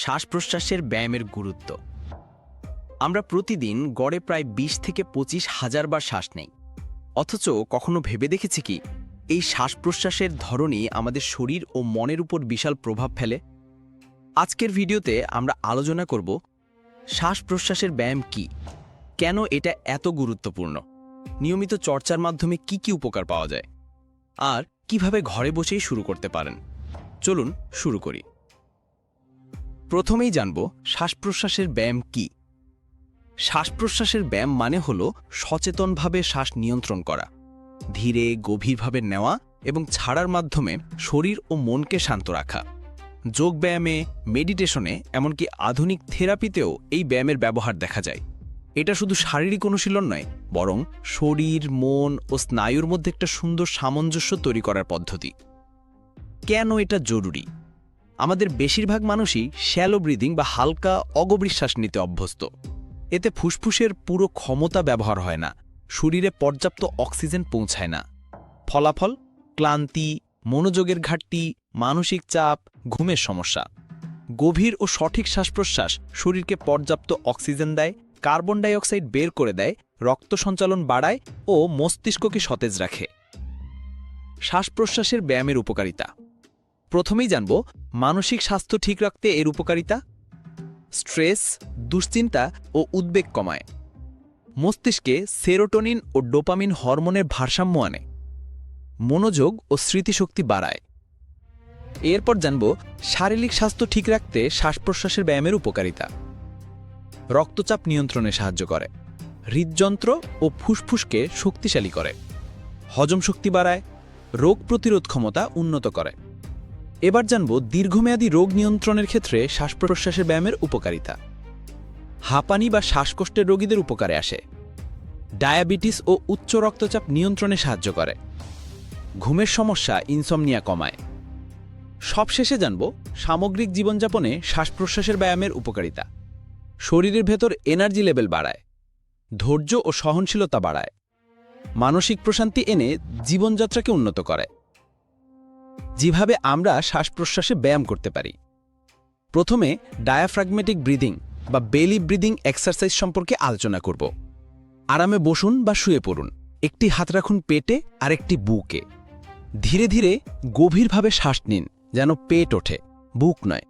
শ্বাস প্রশ্বাসের ব্যায়ামের গুরুত্ব। আমরা প্রতিদিন গড়ে প্রায় ২০ থেকে পঁচিশ হাজার বার শ্বাস নেই। অথচ কখনো ভেবে দেখেছি কি, এই শ্বাস প্রশ্বাসের ধরনই আমাদের শরীর ও মনের উপর বিশাল প্রভাব ফেলে। আজকের ভিডিওতে আমরা আলোচনা করব শ্বাস প্রশ্বাসের ব্যায়াম কি? কেন এটা এত গুরুত্বপূর্ণ? নিয়মিত চর্চার মাধ্যমে কি কি উপকার পাওয়া যায়? আর কীভাবে ঘরে বসেই শুরু করতে পারেন? চলুন শুরু করি। প্রথমেই জানব শ্বাস প্রশ্বাসের ব্যায়াম কি। শ্বাস প্রশ্বাসের ব্যায়াম মানে হল সচেতনভাবে শ্বাস নিয়ন্ত্রণ করা, ধীরে গভীরভাবে নেওয়া এবং ছাড়ার মাধ্যমে শরীর ও মনকে শান্ত রাখা। যোগ ব্যায়ামে, মেডিটেশনে, এমনকি আধুনিক থেরাপিতেও এই ব্যায়ামের ব্যবহার দেখা যায়। এটা শুধু শারীরিক অনুশীলন নয়, বরং শরীর, মন ও স্নায়ুর মধ্যে একটা সুন্দর সামঞ্জস্য তৈরি করার পদ্ধতি। কেন এটা জরুরি? আমাদের বেশিরভাগ মানুষই শ্যালো ব্রিদিং বা হালকা অগবিশ্বাস নিতে অভ্যস্ত। এতে ফুসফুসের পুরো ক্ষমতা ব্যবহার হয় না, শরীরে পর্যাপ্ত অক্সিজেন পৌঁছায় না। ফলাফল, ক্লান্তি, মনোযোগের ঘাটতি, মানসিক চাপ, ঘুমের সমস্যা। গভীর ও সঠিক শ্বাস প্রশ্বাস শরীরকে পর্যাপ্ত অক্সিজেন দেয়, কার্বন ডাইঅক্সাইড বের করে দেয়, রক্ত সঞ্চালন বাড়ায় ও মস্তিষ্ককে সতেজ রাখে। শ্বাস প্রশ্বাসের ব্যায়ামের উপকারিতা। প্রথমেই জানব, মানসিক স্বাস্থ্য ঠিক রাখতে এর উপকারিতা? স্ট্রেস, দুশ্চিন্তা ও উদ্বেগ কমায়। মস্তিষ্কে সেরোটোনিন ও ডোপামিন হরমোনের ভারসাম্য আনে। মনোযোগ ও স্মৃতিশক্তি বাড়ায়। এরপর জানব, শারীরিক স্বাস্থ্য ঠিক রাখতে শ্বাস প্রশ্বাসের ব্যায়ামের উপকারিতা। রক্তচাপ নিয়ন্ত্রণে সাহায্য করে। হৃদযন্ত্র ও ফুসফুসকে শক্তিশালী করে। হজম শক্তি বাড়ায়। রোগ প্রতিরোধ ক্ষমতা উন্নত করে। এবার জানব দীর্ঘমেয়াদী রোগ নিয়ন্ত্রণের ক্ষেত্রে শ্বাস প্রশ্বাসের ব্যায়ামের উপকারিতা। হাঁপানি বা শ্বাসকষ্টের রোগীদের উপকারে আসে। ডায়াবেটিস ও উচ্চ রক্তচাপ নিয়ন্ত্রণে সাহায্য করে। ঘুমের সমস্যা ইনসমনিয়া কমায়। সবশেষে জানব সামগ্রিক জীবনযাপনে শ্বাস প্রশ্বাসের ব্যায়ামের উপকারিতা। শরীরের ভেতর এনার্জি লেভেল বাড়ায়। ধৈর্য ও সহনশীলতা বাড়ায়। মানসিক প্রশান্তি এনে জীবনযাত্রাকে উন্নত করে। যেভাবে আমরা শ্বাস প্রশ্বাসে ব্যায়াম করতে পারি। প্রথমে ডায়াফ্রাগমেটিক ব্রিদিং বা বেলি ব্রিদিং এক্সারসাইজ সম্পর্কে আলোচনা করব। আরামে বসুন বা শুয়ে পড়ুন। একটি হাত রাখুন পেটে আর একটি বুকে। ধীরে ধীরে গভীরভাবে শ্বাস নিন, যেন পেট ওঠে, বুক নয়।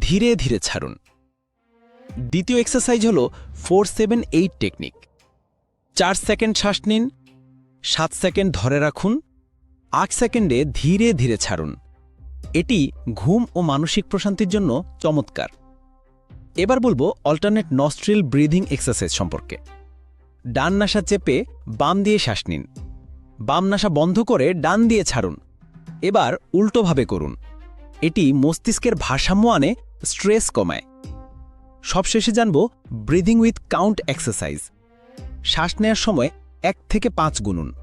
ধীরে ধীরে ছাড়ুন। দ্বিতীয় এক্সারসাইজ হল ফোর সেভেন এইট টেকনিক চার সেকেন্ড শ্বাস নিন, সাত সেকেন্ড ধরে রাখুন আট সেকেন্ডে ধীরে ধীরে ছাড়ুন। এটি ঘুম ও মানসিক প্রশান্তির জন্য চমৎকার। এবার বলব অল্টারনেট নস্ট্রিল ব্রিদিং এক্সারসাইজ সম্পর্কে। ডান নাসা চেপে বাম দিয়ে শ্বাস নিন। বাম নাসা বন্ধ করে ডান দিয়ে ছাড়ুন। এবার উল্টোভাবে করুন। এটি মস্তিষ্কের ভারসাম্য আনে স্ট্রেস কমায়। সবশেষে জানব ব্রিদিং উইথ কাউন্ট এক্সারসাইজ শ্বাস নেওয়ার সময় এক থেকে পাঁচ গুনুন।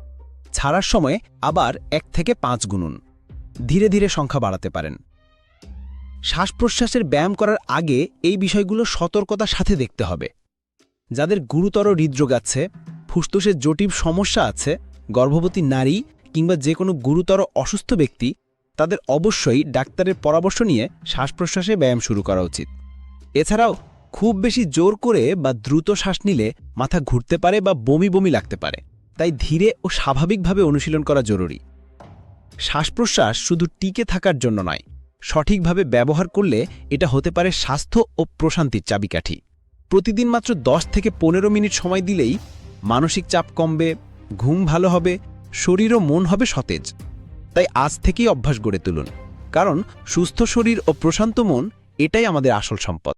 ছাড়ার সময় আবার এক থেকে পাঁচ গুনুন। ধীরে ধীরে সংখ্যা বাড়াতে পারেন। শ্বাস প্রশ্বাসের ব্যায়াম করার আগে এই বিষয়গুলো সতর্কতার সাথে দেখতে হবে। যাদের গুরুতর হৃদরোগ আছে, ফুসফুসের জটিল সমস্যা আছে, গর্ভবতী নারী কিংবা যে কোনো গুরুতর অসুস্থ ব্যক্তি, তাদের অবশ্যই ডাক্তারের পরামর্শ নিয়ে শ্বাস প্রশ্বাসে ব্যায়াম শুরু করা উচিত। এছাড়াও খুব বেশি জোর করে বা দ্রুত শ্বাস নিলে মাথা ঘুরতে পারে বা বমি বমি লাগতে পারে। তাই ধীরে ও স্বাভাবিকভাবে অনুশীলন করা জরুরি। শ্বাস প্রশ্বাস শুধু টিকে থাকার জন্য নয়, সঠিকভাবে ব্যবহার করলে এটা হতে পারে স্বাস্থ্য ও প্রশান্তির চাবিকাঠি। প্রতিদিন মাত্র 10 থেকে পনেরো মিনিট সময় দিলেই মানসিক চাপ কমবে, ঘুম ভালো হবে, শরীর ও মন হবে সতেজ। তাই আজ থেকেই অভ্যাস গড়ে তুলুন, কারণ সুস্থ শরীর ও প্রশান্ত মন এটাই আমাদের আসল সম্পদ।